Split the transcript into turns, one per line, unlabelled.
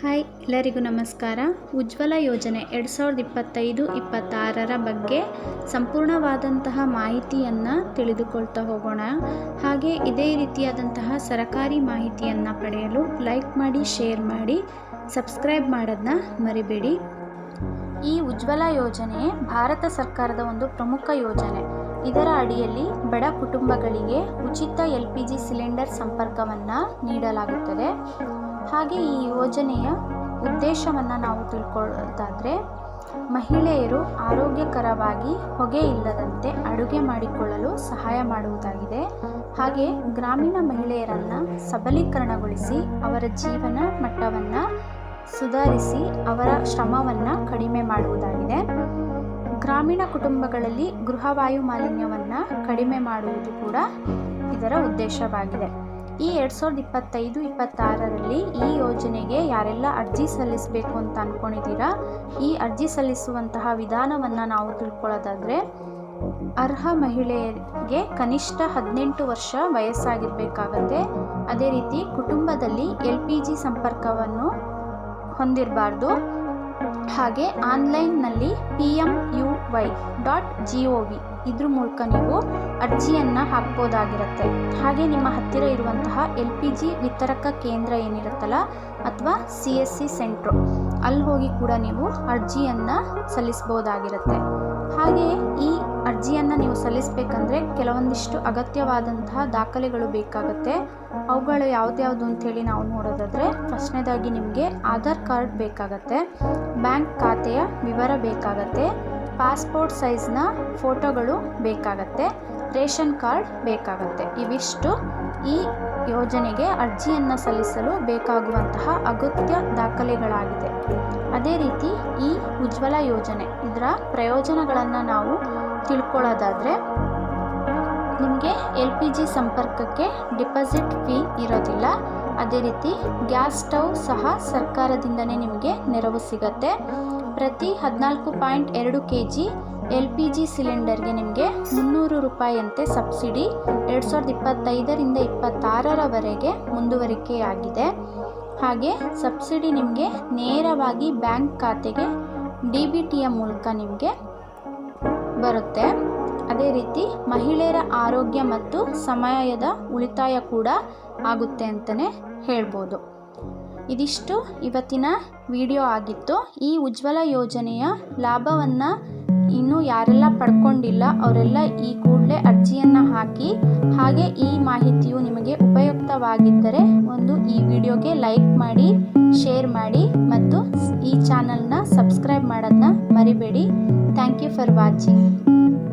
Hi, ಎಲ್ಲರಿಗೂ ನಮಸ್ಕಾರ. ಉಜ್ವಲ ಯೋಜನೆ ಎರಡು ಸಾವಿರದ ಇಪ್ಪತ್ತೈದು, ಇಪ್ಪತ್ತಾರರ ಬಗ್ಗೆ ಸಂಪೂರ್ಣವಾದಂತಹ ಮಾಹಿತಿಯನ್ನು ತಿಳಿದುಕೊಳ್ತಾ ಹೋಗೋಣ. ಹಾಗೆ ಇದೇ ರೀತಿಯಾದಂತಹ ಸರಕಾರಿ ಮಾಹಿತಿಯನ್ನು ಪಡೆಯಲು ಲೈಕ್ ಮಾಡಿ ಶೇರ್ ಮಾಡಿ ಸಬ್ಸ್ಕ್ರೈಬ್ ಮಾಡೋದನ್ನ ಮರಿಬೇಡಿ. ಈ ಉಜ್ವಲ ಯೋಜನೆ ಭಾರತ ಸರ್ಕಾರದ ಒಂದು ಪ್ರಮುಖ ಯೋಜನೆ. ಇದರ ಅಡಿಯಲ್ಲಿ ಬಡ ಕುಟುಂಬಗಳಿಗೆ ಉಚಿತ ಎಲ್ ಪಿ ಜಿ ಸಿಲಿಂಡರ್ ಸಂಪರ್ಕವನ್ನು ನೀಡಲಾಗುತ್ತದೆ. ಹಾಗೆ ಈ ಯೋಜನೆಯ ಉದ್ದೇಶವನ್ನು ನಾವು ತಿಳ್ಕೊಳ್ಳೋದಾದರೆ ಮಹಿಳೆಯರು ಆರೋಗ್ಯಕರವಾಗಿ ಹೊಗೆ ಇಲ್ಲದಂತೆ ಅಡುಗೆ ಮಾಡಿಕೊಳ್ಳಲು ಸಹಾಯ ಮಾಡುವುದಾಗಿದೆ. ಹಾಗೆ ಗ್ರಾಮೀಣ ಮಹಿಳೆಯರನ್ನು ಸಬಲೀಕರಣಗೊಳಿಸಿ ಅವರ ಜೀವನ ಮಟ್ಟವನ್ನು ಸುಧಾರಿಸಿ ಅವರ ಶ್ರಮವನ್ನು ಕಡಿಮೆ ಮಾಡುವುದಾಗಿದೆ. ಗ್ರಾಮೀಣ ಕುಟುಂಬಗಳಲ್ಲಿ ಗೃಹವಾಯು ಮಾಲಿನ್ಯವನ್ನು ಕಡಿಮೆ ಮಾಡುವುದು ಕೂಡ ಇದರ ಉದ್ದೇಶವಾಗಿದೆ. ಈ ಎರಡು ಸಾವಿರದ ಇಪ್ಪತ್ತೈದು, ಇಪ್ಪತ್ತಾರರಲ್ಲಿ ಈ ಯೋಜನೆಗೆ ಯಾರೆಲ್ಲ ಅರ್ಜಿ ಸಲ್ಲಿಸಬೇಕು ಅಂತ ಅಂದ್ಕೊಂಡಿದ್ದೀರಾ ಈ ಅರ್ಜಿ ಸಲ್ಲಿಸುವಂತಹ ವಿಧಾನವನ್ನು ನಾವು ತಿಳ್ಕೊಳ್ಳೋದಾದರೆ, ಅರ್ಹ ಮಹಿಳೆಯರಿಗೆ ಕನಿಷ್ಠ ಹದಿನೆಂಟು ವರ್ಷ ವಯಸ್ಸಾಗಿರಬೇಕಾಗತ್ತೆ. ಅದೇ ರೀತಿ ಕುಟುಂಬದಲ್ಲಿ ಎಲ್ ಪಿ ಜಿ ಸಂಪರ್ಕವನ್ನು ಹೊಂದಿರಬಾರ್ದು. ಹಾಗೆ ಆನ್ಲೈನ್ನಲ್ಲಿ P M U Y dot G O V ಇದ್ರ ಮೂಲಕ ನೀವು ಅರ್ಜಿಯನ್ನು ಹಾಕ್ಬೋದಾಗಿರುತ್ತೆ. ಹಾಗೆ ನಿಮ್ಮ ಹತ್ತಿರ ಇರುವಂತಹ ಎಲ್ ಪಿ ಜಿ ವಿತರಕ ಕೇಂದ್ರ ಏನಿರುತ್ತಲ್ಲ, ಅಥವಾ ಸಿ ಎಸ್ ಸಿ ಸೆಂಟ್ರು, ಅಲ್ಲಿ ಹೋಗಿ ಕೂಡ ನೀವು ಅರ್ಜಿಯನ್ನು ಸಲ್ಲಿಸ್ಬೋದಾಗಿರುತ್ತೆ. ಹಾಗೆ ಈ ಸಲ್ಲಿಸಬೇಕಂದ್ರೆ ಕೆಲವೊಂದಿಷ್ಟು ಅಗತ್ಯವಾದಂತಹ ದಾಖಲೆಗಳು ಬೇಕಾಗುತ್ತೆ. ಅವುಗಳು ಯಾವ್ದ್ಯಾವುದು ಅಂಥೇಳಿ ನಾವು ನೋಡೋದಾದರೆ ಫಸ್ಟ್ನೇದಾಗಿ ನಿಮಗೆ ಆಧಾರ್ ಕಾರ್ಡ್ ಬೇಕಾಗತ್ತೆ, ಬ್ಯಾಂಕ್ ಖಾತೆಯ ವಿವರ ಬೇಕಾಗತ್ತೆ, ಪಾಸ್ಪೋರ್ಟ್ ಸೈಜ್ನ ಫೋಟೋಗಳು ಬೇಕಾಗತ್ತೆ, ರೇಷನ್ ಕಾರ್ಡ್ ಬೇಕಾಗತ್ತೆ. ಇವಿಷ್ಟು ಈ ಯೋಜನೆಗೆ ಅರ್ಜಿಯನ್ನು ಸಲ್ಲಿಸಲು ಬೇಕಾಗುವಂತಹ ಅಗತ್ಯ ದಾಖಲೆಗಳಾಗಿದೆ. ಅದೇ ರೀತಿ ಈ ಉಜ್ವಲ ಯೋಜನೆ ಇದರ ಪ್ರಯೋಜನಗಳನ್ನು ನಾವು ತಿಳ್ಕೊಳ್ಳೋದಾದರೆ, ನಿಮಗೆ ಎಲ್ ಪಿ ಜಿ ಸಂಪರ್ಕಕ್ಕೆ ಡಿಪಾಸಿಟ್ ಫೀ ಇರೋದಿಲ್ಲ. ಅದೇ ರೀತಿ ಗ್ಯಾಸ್ ಸ್ಟವ್ ಸಹ ಸರ್ಕಾರದಿಂದನೇ ನಿಮಗೆ ನೆರವು ಸಿಗತ್ತೆ. ಪ್ರತಿ ಹದಿನಾಲ್ಕು ಪಾಯಿಂಟ್ ಎರಡು K G L P G ಸಿಲಿಂಡರ್ಗೆ ನಿಮಗೆ ಮುನ್ನೂರು ರೂಪಾಯಿಯಂತೆ ಸಬ್ಸಿಡಿ ಎರಡು ಸಾವಿರದ ಇಪ್ಪತ್ತೈದರಿಂದ ಇಪ್ಪತ್ತಾರರವರೆಗೆ ಮುಂದುವರಿಕೆಯಾಗಿದೆ. ಹಾಗೆ ಸಬ್ಸಿಡಿ ನಿಮಗೆ ನೇರವಾಗಿ ಬ್ಯಾಂಕ್ ಖಾತೆಗೆ, ಡಿ ಬಿ ಟಿಯ ಮೂಲಕ ನಿಮಗೆ ಬರುತ್ತೆ. ಅದೇ ರೀತಿ ಮಹಿಳೆಯರ ಆರೋಗ್ಯ ಮತ್ತು ಸಮಯದ ಉಳಿತಾಯ ಕೂಡ ಆಗುತ್ತೆ ಅಂತಲೇ ಹೇಳ್ಬೋದು. ಇದಿಷ್ಟು ಇವತ್ತಿನ ವಿಡಿಯೋ ಆಗಿತ್ತು. ಈ ಉಜ್ವಲ ಯೋಜನೆಯ ಲಾಭವನ್ನು ಇನ್ನೂ ಯಾರೆಲ್ಲ ಪಡ್ಕೊಂಡಿಲ್ಲ, ಅವರೆಲ್ಲ ಈ ಕೂಡಲೇ ಅರ್ಜಿಯನ್ನು ಹಾಕಿ, ಹಾಗೆ ಈ ಮಾಹಿತಿಯು ನಿಮಗೆ ಉಪಯುಕ್ತವಾಗಿದ್ದರೆ ಒಂದು ಈ ವಿಡಿಯೋಗೆ ಲೈಕ್ ಮಾಡಿ, ಶೇರ್ ಮಾಡಿ, ಮತ್ತು ಈ ಚಾನಲ್ನ ಸಬ್ಸ್ಕ್ರೈಬ್ ಮಾಡೋದನ್ನ ಮರಿಬೇಡಿ. For watching